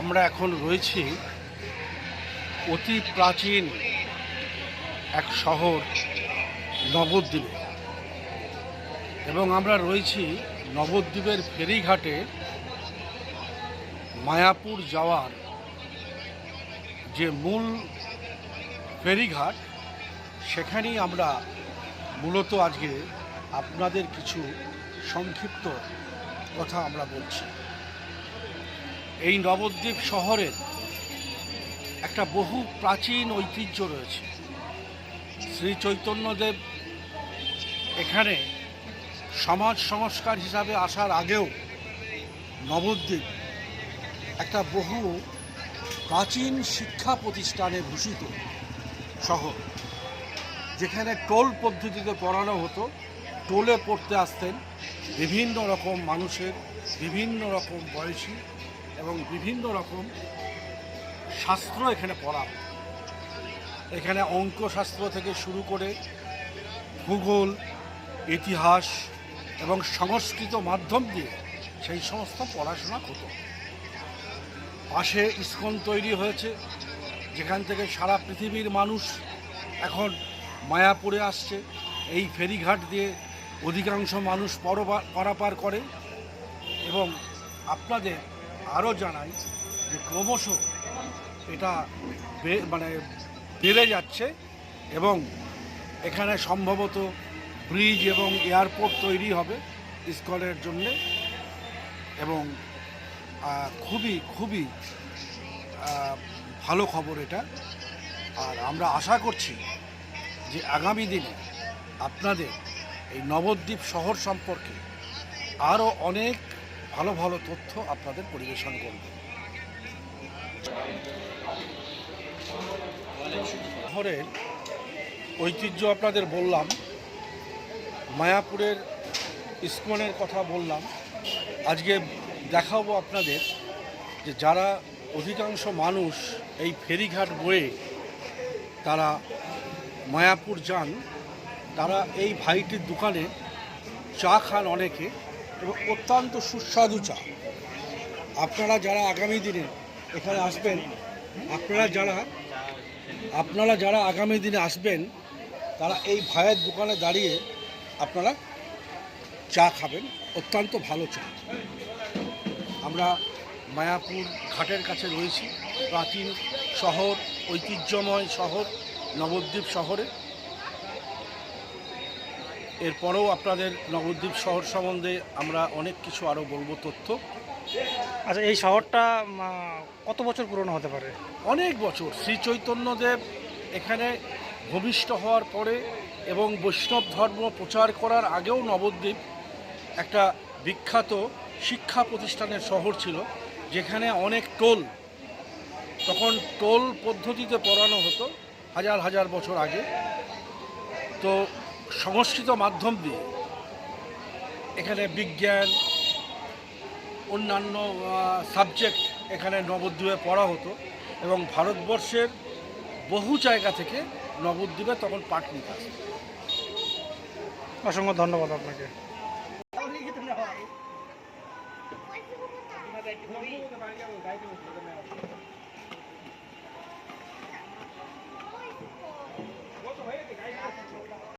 আমরা এখন রয়েছি অতি প্রাচীন এক শহর, নবদ্বীপে। এবং আমরা রয়েছি নবদ্বীপের ফেরিঘাটে মায়াপুর যাওয়ার যে মূল ফেরিঘাট, সেখানেই আমরা মূলত আজকে আপনাদের কিছু সংক্ষিপ্ত কথা আমরা বলছি। এই নবদ্বীপ শহরের একটা বহু প্রাচীন ঐতিহ্য রয়েছে। শ্রী চৈতন্যদেব এখানে সমাজ সংস্কার হিসাবে আসার আগেও নবদ্বীপ একটা বহু প্রাচীন শিক্ষা প্রতিষ্ঠানে ভূষিত শহর। যেখানে টোল পদ্ধতিতে পড়ানো হতো। টোলে পড়তে আসতেন বিভিন্ন রকম মানুষের, বিভিন্ন রকম বয়সী এবং বিভিন্ন রকম শাস্ত্র এখানে পড়া। এখানে অঙ্কশাস্ত্র থেকে শুরু করে ভূগোল, ইতিহাস এবং সংস্কৃত মাধ্যম দিয়ে সেই সমস্ত পড়াশোনা হতো পাশে ইস্কন তৈরি হয়েছে, যেখান থেকে সারা পৃথিবীর মানুষ এখন মায়াপুরে আসছে এই ফেরিঘাট দিয়ে অধিকাংশ মানুষ পরপা- পারাপার করে এবং আপনাদের আরও জানাই যে ক্রমশ এটা মানে বেড়ে যাচ্ছে এবং এখানে সম্ভবত ব্রিজ এবং এয়ারপোর্ট তৈরি হবে ইস্কনের জন্যে এবং খুবই খুবই ভালো খবর এটা। আর আমরা আশা করছি যে আগামী দিনে আপনাদের এই নবদ্বীপ শহর সম্পর্কে আরও অনেক ভালো ভালো তথ্য আপনাদের পরিবেশন করব। শহরের ঐতিহ্য আপনাদের বললাম, মায়াপুরের ইস্কনের কথা বললাম। আজকে দেখাবো আপনাদের যে যারা অধিকাংশ মানুষ এই ফেরিঘাট বয়ে তারা মায়াপুর যান, তারা এই ভাইটির দোকানে চা খান অনেকে। এবং অত্যন্ত সুস্বাদু চা। আপনারা যারা আগামী দিনে এখানে আসবেন, আপনারা যারা আপনারা যারা আগামী দিনে আসবেন, তারা এই ভাইয়ের দোকানে দাঁড়িয়ে আপনারা চা খাবেন। অত্যন্ত ভালো চা। আমরা মায়াপুর ঘাটের কাছে রয়েছি, প্রাচীন শহর, ঐতিহ্যময় শহর, নবদ্বীপ শহরে। এরপরেও আপনাদের নবদ্বীপ শহর সম্বন্ধে আমরা অনেক কিছু আরও বলব তথ্য। আচ্ছা এই শহরটা কত বছর পুরনো হতে পারে? অনেক বছর। শ্রী চৈতন্যদেব এখানে ভূমিষ্ঠ হওয়ার পরে এবং বৈষ্ণব ধর্ম প্রচার করার আগেও নবদ্বীপ একটা বিখ্যাত শিক্ষা প্রতিষ্ঠানের শহর ছিল যেখানে অনেক টোল তখন টোল পদ্ধতিতে পড়ানো হতো হাজার হাজার বছর আগে। তো সংস্কৃত মাধ্যম দিয়ে এখানে বিজ্ঞান অন্যান্য সাবজেক্ট এখানে নবদ্বীপে পড়া হতো এবং ভারতবর্ষের বহু জায়গা থেকে নবদ্বীপে তখন পাঠ নিতে আসতো অসংখ্য ধন্যবাদ আপনাকে.